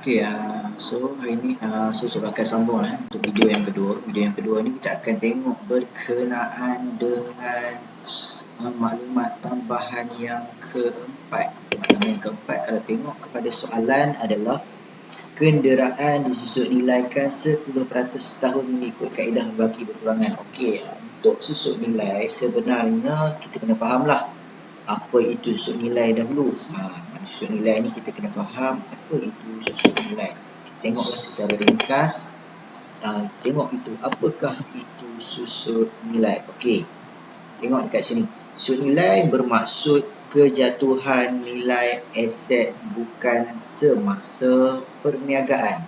Okay, uh, so hari ni uh, saya cuba akan sambung eh, untuk video yang kedua. Video yang kedua ni kita akan tengok berkenaan dengan uh, maklumat tambahan yang keempat. Maklumat yang keempat kalau tengok kepada soalan adalah kenderaan disusut nilaikan 10% setahun mengikut kaedah bagi berkurangan. Okey, untuk susut nilai sebenarnya kita kena fahamlah apa itu susut nilai dahulu. Ha, susut nilai ni kita kena faham apa itu susut nilai. Tengoklah secara ringkas. Uh, tengok itu apakah itu susut nilai. Okey. Tengok dekat sini. Susut nilai bermaksud kejatuhan nilai aset bukan semasa perniagaan.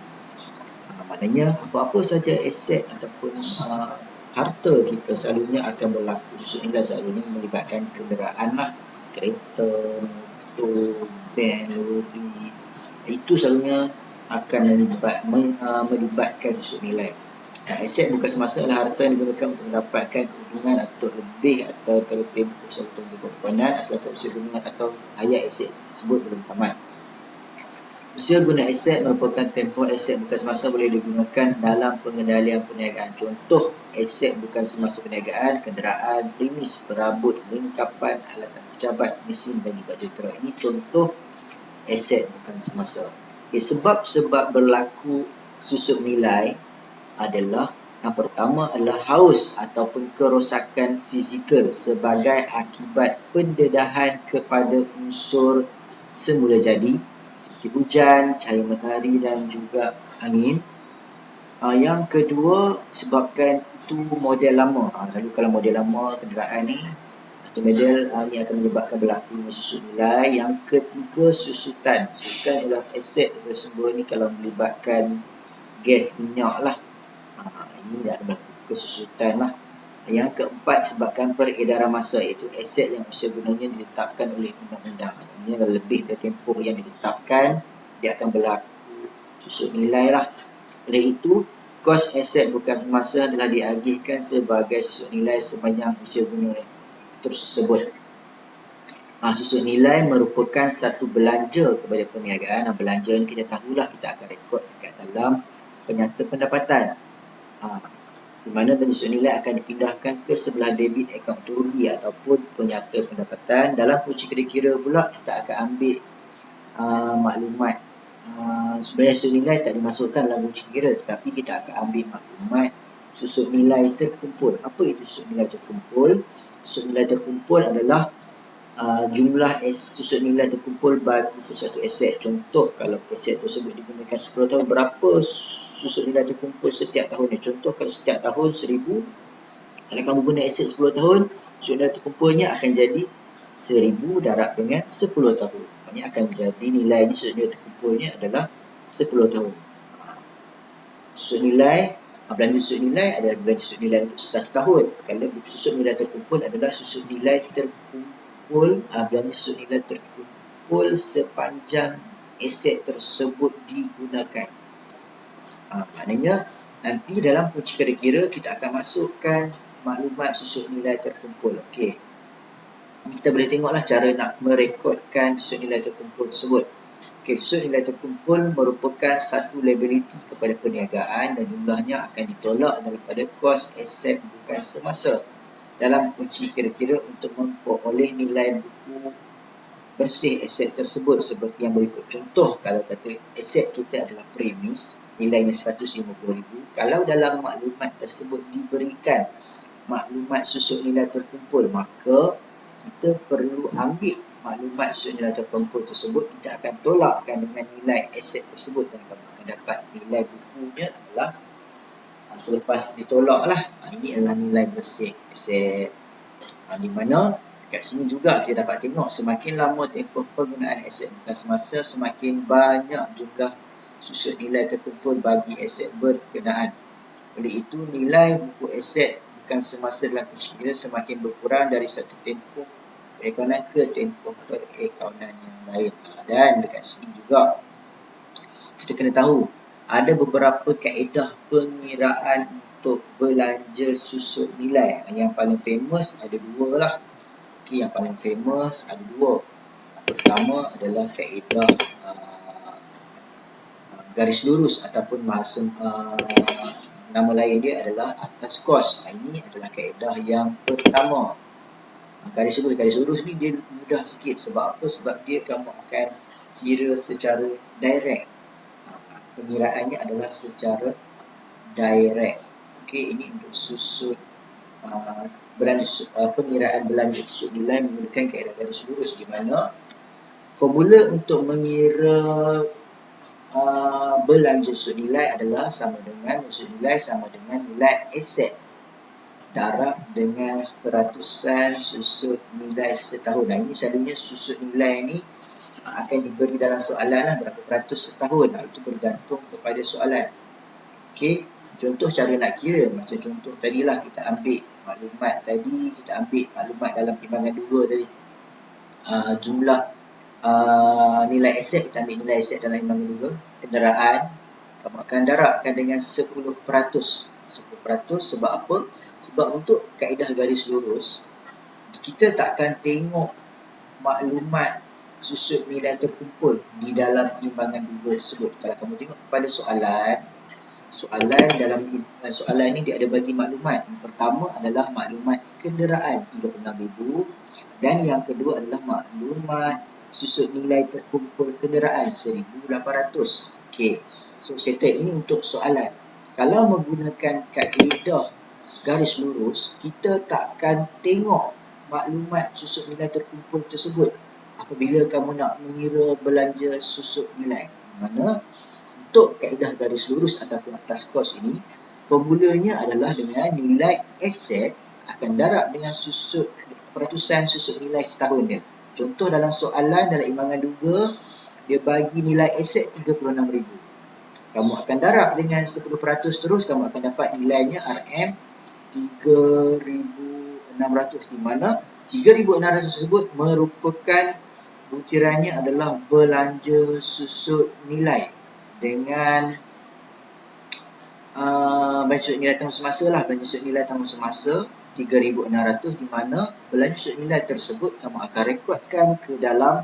Uh, maknanya apa-apa saja aset ataupun uh, harta kita selalunya akan berlaku susut nilai selalunya melibatkan kenderaan lah kereta, motor, van, lori itu selalunya akan melibat, uh, melibatkan susut nilai. Aset bukan semasa adalah harta yang digunakan untuk mendapatkan keuntungan atau lebih atau kalau tempoh satu berkepanan asalkan usia guna atau ayat aset tersebut belum tamat Usia guna aset merupakan tempoh aset bukan semasa boleh digunakan dalam pengendalian perniagaan. Contoh aset bukan semasa perniagaan, kenderaan, premis, perabot, lengkapan, alat pejabat, mesin dan juga jentera. Ini contoh aset bukan semasa. Okay, sebab-sebab berlaku susut nilai adalah yang pertama adalah haus ataupun kerosakan fizikal sebagai akibat pendedahan kepada unsur semula jadi seperti hujan, cahaya matahari dan juga angin. Uh, yang kedua sebabkan itu model lama. Uh, selalu kalau model lama kenderaan ni satu model uh, ni akan menyebabkan berlaku susut nilai. Yang ketiga susutan. Susutan ialah aset tersebut ni kalau melibatkan gas minyak lah. Uh, ini dah berlaku kesusutan lah. Yang keempat sebabkan peredaran masa iaitu aset yang usia gunanya ditetapkan oleh undang-undang. Kalau lebih dari tempoh yang ditetapkan, dia akan berlaku susut nilai lah. Oleh itu, kos aset bukan semasa adalah diagihkan sebagai susut nilai sepanjang usia guna tersebut. Ha, susut nilai merupakan satu belanja kepada perniagaan. Ha, belanja ni kita tahulah kita akan rekod dekat dalam penyata pendapatan. Ha, di mana bentuk nilai akan dipindahkan ke sebelah debit akaun rugi ataupun penyata pendapatan. Dalam kunci kira-kira pula kita akan ambil uh, maklumat uh, sebenarnya susut nilai tak dimasukkan dalam kunci kira tetapi kita akan ambil maklumat susut nilai terkumpul. Apa itu susut nilai terkumpul? Susut nilai terkumpul adalah uh, jumlah susut nilai terkumpul bagi sesuatu aset. Contoh kalau aset tersebut digunakan 10 tahun, berapa susut nilai terkumpul setiap tahun ni? Contoh kalau setiap tahun 1000, kalau kamu guna aset 10 tahun, susut nilai terkumpulnya akan jadi 1000 darab dengan 10 tahun. Maksudnya akan menjadi nilai ni susut nilai terkumpulnya adalah 10 tahun. Susut nilai belanja susut nilai adalah belanja susut nilai untuk satu tahun. Kalau susut nilai terkumpul adalah susut nilai terkumpul terkumpul uh, belanja susut nilai terkumpul sepanjang aset tersebut digunakan. Uh, maknanya nanti dalam kunci kira-kira kita akan masukkan maklumat susut nilai terkumpul. Okey. Kita boleh tengoklah cara nak merekodkan susut nilai terkumpul tersebut. Okey, susut nilai terkumpul merupakan satu liability kepada perniagaan dan jumlahnya akan ditolak daripada kos aset bukan semasa dalam kunci kira-kira untuk memperoleh nilai buku bersih aset tersebut seperti yang berikut. Contoh kalau kata aset kita adalah premis, nilainya RM150,000. Kalau dalam maklumat tersebut diberikan maklumat susut nilai terkumpul, maka kita perlu ambil maklumat susut nilai terkumpul tersebut, kita akan tolakkan dengan nilai aset tersebut dan akan dapat nilai bukunya adalah selepas ditolak lah ha, ini adalah nilai bersih aset ha, di mana kat sini juga kita dapat tengok semakin lama tempoh penggunaan aset bukan semasa semakin banyak jumlah susut nilai terkumpul bagi aset berkenaan. Oleh itu nilai buku aset bukan semasa dalam kira semakin berkurang dari satu tempoh perakaunan ke tempoh perakaunan yang lain. Dan dekat sini juga kita kena tahu ada beberapa kaedah pengiraan untuk belanja susut nilai. Yang paling famous ada dua lah. Okay, yang paling famous ada dua. Pertama adalah kaedah uh, garis lurus ataupun masa uh, nama lain dia adalah atas kos. Ini adalah kaedah yang pertama. Garis lurus, garis lurus ni dia mudah sikit sebab apa? Sebab dia kamu akan kira secara direct. Pengiraannya adalah secara direct. Okey, ini untuk susut uh, uh, pengiraan belanja susut nilai menggunakan kaedah garis lurus di mana formula untuk mengira uh, belanja susut nilai adalah sama dengan susut nilai sama dengan nilai aset darab dengan peratusan susut nilai setahun. Nah, ini selalunya susut nilai ni akan diberi dalam soalan lah berapa peratus setahun. Itu bergantung kepada soalan. Okey, contoh cara nak kira macam contoh tadilah kita ambil maklumat tadi, kita ambil maklumat dalam timbangan dua tadi. Uh, jumlah uh, nilai aset, kita ambil nilai aset dalam timbangan dua kenderaan kamu akan darabkan dengan 10%. 10% sebab apa? Sebab untuk kaedah garis lurus kita tak akan tengok maklumat susut nilai terkumpul di dalam timbangan dua tersebut. Kalau kamu tengok pada soalan, soalan dalam soalan ini dia ada bagi maklumat. Yang pertama adalah maklumat kenderaan 36,000 dan yang kedua adalah maklumat susut nilai terkumpul kenderaan 1800. Okey. So settle ini untuk soalan. Kalau menggunakan kaedah garis lurus, kita takkan tengok maklumat susut nilai terkumpul tersebut apabila kamu nak mengira belanja susut nilai. Mana untuk kaedah garis lurus ataupun atas kos ini, formulanya adalah dengan nilai aset akan darab dengan susut peratusan susut nilai setahun dia. Contoh dalam soalan dalam imbangan duga, dia bagi nilai aset 36,000. Kamu akan darab dengan 10% terus, kamu akan dapat nilainya RM 3,600 di mana 3,600 tersebut merupakan butirannya adalah belanja susut nilai dengan uh, belanja susut nilai tahun semasa lah, belanja susut nilai tahun semasa 3600 di mana belanja susut nilai tersebut kamu akan rekodkan ke dalam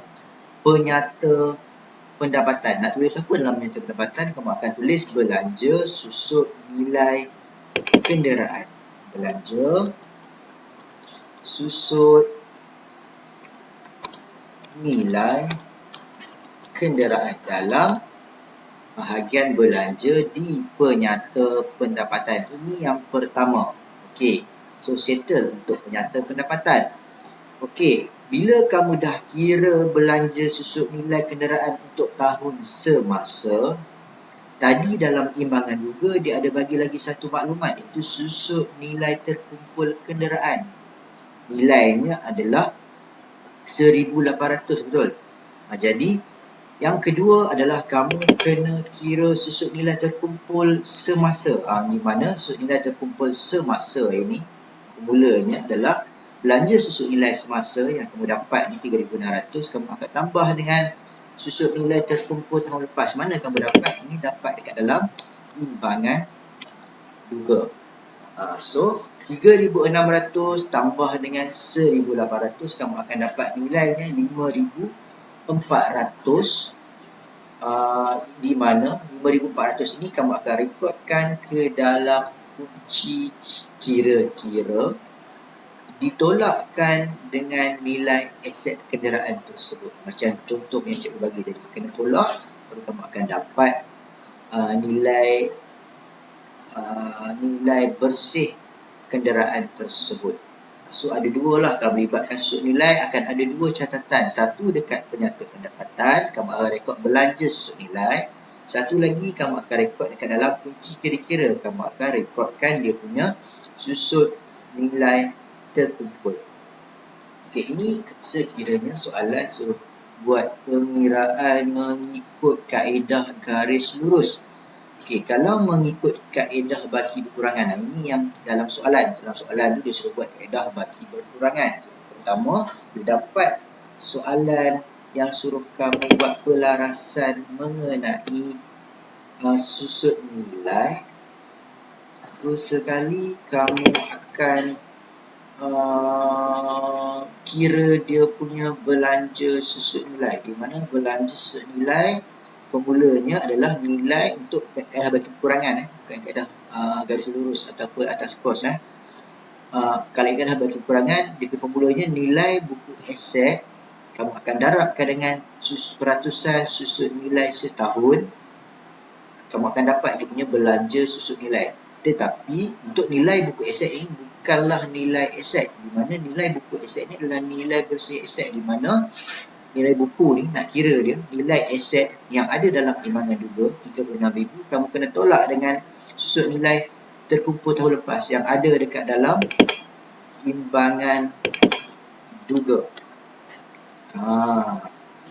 penyata pendapatan. Nak tulis apa dalam penyata pendapatan? Kamu akan tulis belanja susut nilai kenderaan. Belanja susut nilai kenderaan dalam bahagian belanja di penyata pendapatan. Ini yang pertama. Okey. So settle untuk penyata pendapatan. Okey, bila kamu dah kira belanja susut nilai kenderaan untuk tahun semasa, tadi dalam imbangan juga dia ada bagi lagi satu maklumat itu susut nilai terkumpul kenderaan. Nilainya adalah 1800 betul. Ha, jadi yang kedua adalah kamu kena kira susut nilai terkumpul semasa. Ha, di mana susut nilai terkumpul semasa ini formulanya adalah belanja susut nilai semasa yang kamu dapat ni 3600 kamu akan tambah dengan susut nilai terkumpul tahun lepas mana kamu dapat ini dapat dekat dalam imbangan duga uh, so 3600 tambah dengan 1800 kamu akan dapat nilainya 5400 uh, di mana 5400 ini kamu akan rekodkan ke dalam kunci kira-kira ditolakkan dengan nilai aset kenderaan tersebut. Macam contoh yang cikgu bagi tadi. Kena tolak, baru kamu akan dapat uh, nilai uh, nilai bersih kenderaan tersebut. So ada dua lah kalau melibatkan susut nilai akan ada dua catatan. Satu dekat penyata pendapatan, kamu akan rekod belanja susut nilai. Satu lagi kamu akan rekod dekat dalam kunci kira-kira. Kamu akan rekodkan dia punya susut nilai terkumpul. Okey, ini sekiranya soalan suruh buat pengiraan mengikut kaedah garis lurus. Okey, kalau mengikut kaedah baki berkurangan, ini yang dalam soalan. Dalam soalan tu dia suruh buat kaedah baki berkurangan. Pertama, dia dapat soalan yang suruh kamu buat pelarasan mengenai uh, susut nilai Terus sekali kamu akan uh, kira dia punya belanja susut nilai. Di mana belanja susut nilai formulanya adalah nilai untuk kaedah bagi kekurangan eh. bukan kaedah uh, garis lurus ataupun atas kos eh. Uh, kalau kaedah bagi kekurangan, dia formulanya nilai buku aset. Kamu akan darabkan dengan sus peratusan susut nilai setahun. Kamu akan dapat dia punya belanja susut nilai. Tetapi untuk nilai buku aset ini bukanlah nilai aset. Di mana nilai buku aset ini adalah nilai bersih aset. Di mana nilai buku ni nak kira dia nilai aset yang ada dalam imbangan duga 36,000 kamu kena tolak dengan susut nilai terkumpul tahun lepas yang ada dekat dalam imbangan duga Ha,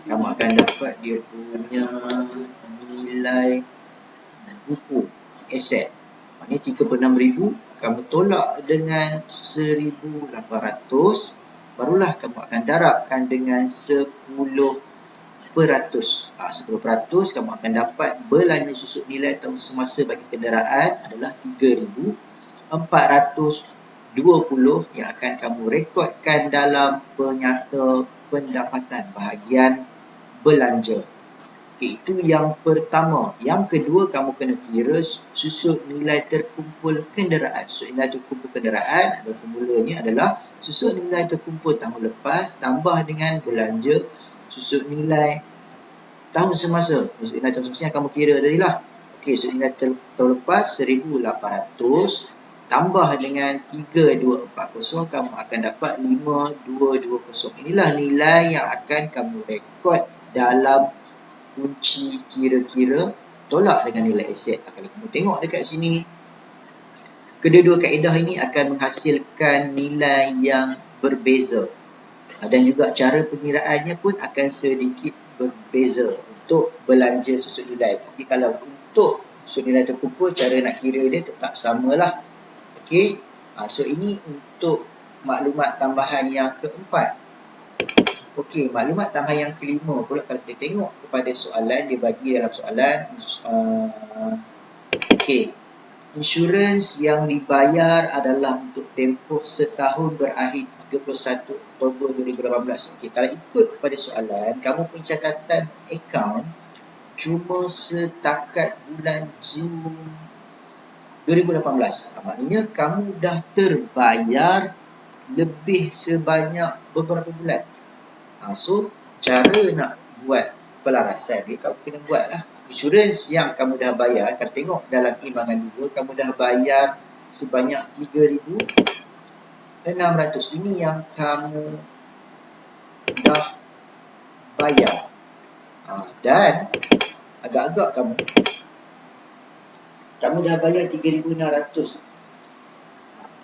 kamu akan dapat dia punya nilai buku aset. Maknanya 36,000 kamu tolak dengan 1,800 barulah kamu akan darabkan dengan 10 peratus. Ha, 10 peratus kamu akan dapat belanja susuk nilai semasa bagi kenderaan adalah 3,420 yang akan kamu rekodkan dalam penyata pendapatan bahagian belanja. Okay, itu yang pertama. Yang kedua, kamu kena kira susut nilai terkumpul kenderaan. Susut nilai terkumpul kenderaan ada formulanya adalah susut nilai terkumpul tahun lepas tambah dengan belanja susut nilai tahun semasa. Susut nilai tahun semasa yang kamu kira tadi lah. Okay, susut nilai tahun lepas 1,800 tambah dengan 3240 kamu akan dapat 5220 inilah nilai yang akan kamu rekod dalam kunci kira-kira tolak dengan nilai aset. Kalau kamu tengok dekat sini. Kedua-dua kaedah ini akan menghasilkan nilai yang berbeza. Dan juga cara pengiraannya pun akan sedikit berbeza untuk belanja susut nilai. Tapi kalau untuk susut nilai terkumpul cara nak kira dia tetap samalah. Okey. Ha, so ini untuk maklumat tambahan yang keempat. Okey, maklumat tambahan yang kelima pula kalau kita tengok kepada soalan dia bagi dalam soalan uh, okey. Insurans yang dibayar adalah untuk tempoh setahun berakhir 31 Oktober 2018. Okey, kalau ikut kepada soalan, kamu punya catatan akaun cuma setakat bulan Jun 2018. Maknanya kamu dah terbayar lebih sebanyak beberapa bulan. Ha, so, cara nak buat pelarasan ni, kamu kena buat lah. Insurans yang kamu dah bayar, kalau tengok dalam imbangan dua, kamu dah bayar sebanyak 3,600. Ini yang kamu dah bayar. Ha, dan agak-agak kamu kamu dah bayar 3600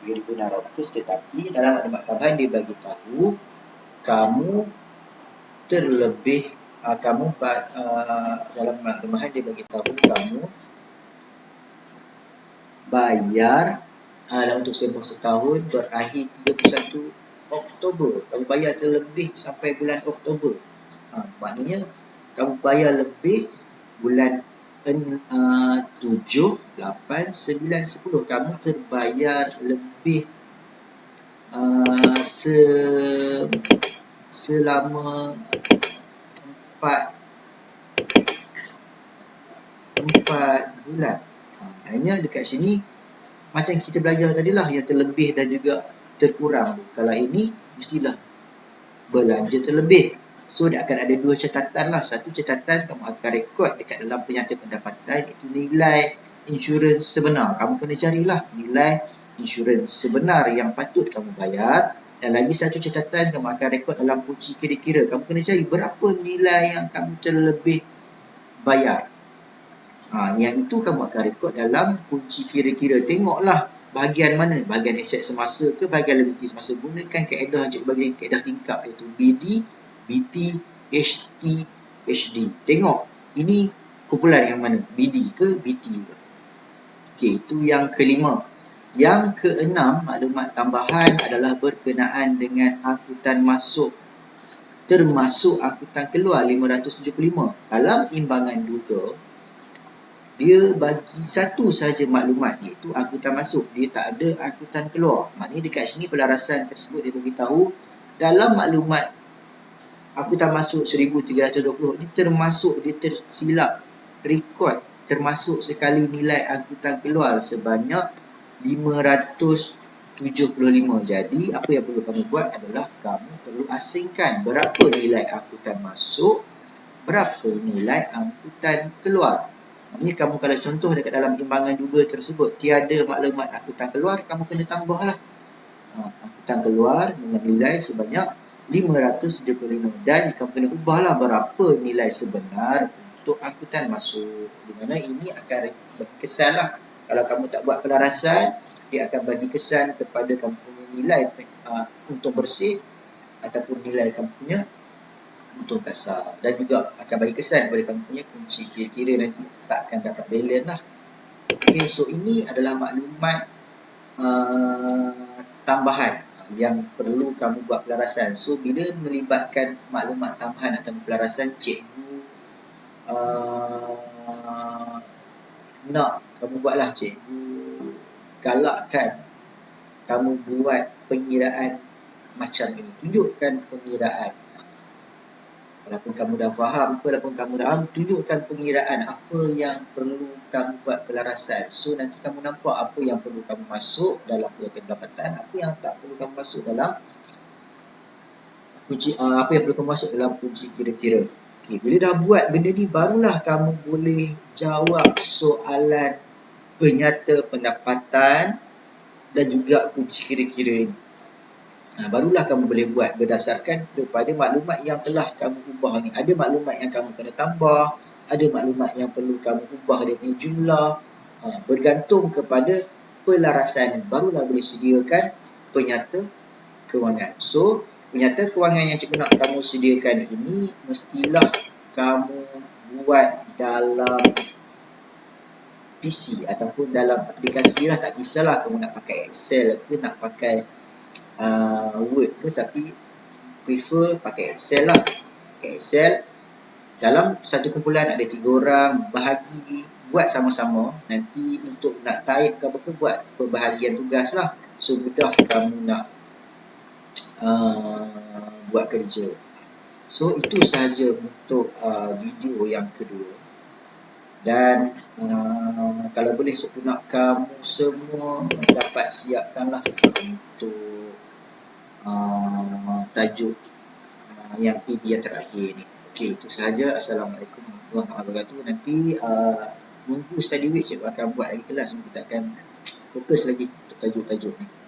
3600 tetapi dalam maklumat tambahan dia bagi tahu kamu terlebih uh, kamu uh, dalam maklumat dia bagi tahu kamu bayar uh, untuk tempoh setahun berakhir 31 Oktober. Kamu bayar terlebih sampai bulan Oktober. Uh, maknanya kamu bayar lebih bulan uh, 7, 8, 9, 10 kamu terbayar lebih uh, se, selama 4 4 bulan maknanya dekat sini macam kita belajar tadi lah yang terlebih dan juga terkurang kalau ini mestilah belanja terlebih So dia akan ada dua catatan lah. Satu catatan kamu akan rekod dekat dalam penyata pendapatan itu nilai insurans sebenar. Kamu kena carilah nilai insurans sebenar yang patut kamu bayar. Dan lagi satu catatan kamu akan rekod dalam kunci kira-kira. Kamu kena cari berapa nilai yang kamu terlebih bayar. Ha, yang itu kamu akan rekod dalam kunci kira-kira. Tengoklah bahagian mana. Bahagian aset semasa ke bahagian liability semasa. Gunakan kaedah yang bagi kaedah tingkap iaitu BD BT, HT, HD. Tengok, ini kumpulan yang mana? BD ke BT? Okey, itu yang kelima. Yang keenam, maklumat tambahan adalah berkenaan dengan angkutan masuk termasuk angkutan keluar 575. Dalam imbangan duga, dia bagi satu saja maklumat iaitu angkutan masuk. Dia tak ada angkutan keluar. Maknanya dekat sini pelarasan tersebut dia beritahu dalam maklumat aku tak masuk 1320 ni termasuk dia tersilap rekod termasuk sekali nilai angkutan keluar sebanyak 575 jadi apa yang perlu kamu buat adalah kamu perlu asingkan berapa nilai angkutan masuk berapa nilai angkutan keluar. Ini kamu kalau contoh dekat dalam imbangan juga tersebut tiada maklumat angkutan keluar kamu kena tambahlah. Ha, angkutan keluar dengan nilai sebanyak 575 dan kamu kena ubahlah berapa nilai sebenar untuk angkutan masuk. Di mana ini akan berkesan lah kalau kamu tak buat pelarasan dia akan bagi kesan kepada kamu punya nilai uh, untuk bersih ataupun nilai kamu punya untuk kasar dan juga akan bagi kesan kepada kamu punya kunci kira-kira nanti tak akan dapat balance lah okay, so ini adalah maklumat uh, tambahan yang perlu kamu buat pelarasan. So bila melibatkan maklumat tambahan atau pelarasan cikgu uh, nak kamu buatlah cikgu galakkan kamu buat pengiraan macam ini. Tunjukkan pengiraan Walaupun kamu dah faham walaupun kamu dah faham, tunjukkan pengiraan apa yang perlu kamu buat pelarasan. So nanti kamu nampak apa yang perlu kamu masuk dalam pendapatan, apa yang tak perlu kamu masuk dalam kunci uh, apa yang perlu kamu masuk dalam kunci kira-kira. Okay, bila dah buat benda ni barulah kamu boleh jawab soalan penyata pendapatan dan juga kunci kira-kira ini. Ha, barulah kamu boleh buat berdasarkan kepada maklumat yang telah kamu ubah ni. Ada maklumat yang kamu kena tambah, ada maklumat yang perlu kamu ubah dia punya jumlah. Ha, bergantung kepada pelarasan barulah boleh sediakan penyata kewangan. So, penyata kewangan yang cikgu nak kamu sediakan ini mestilah kamu buat dalam PC ataupun dalam aplikasi lah tak kisahlah kamu nak pakai Excel ke nak pakai uh, Word ke tapi prefer pakai Excel lah. Pakai Excel dalam satu kumpulan ada tiga orang bahagi buat sama-sama. Nanti untuk nak type ke apa ke buat perbahagian tugas lah. So mudah kamu nak uh, buat kerja. So itu sahaja untuk uh, video yang kedua dan uh, kalau boleh saya nak kamu semua dapat siapkanlah untuk uh, tajuk uh, yang PD yang terakhir ni. Okey, itu sahaja. Assalamualaikum warahmatullahi wabarakatuh. Nanti uh, minggu study week cikgu akan buat lagi kelas. Kita akan fokus lagi untuk tajuk-tajuk ni.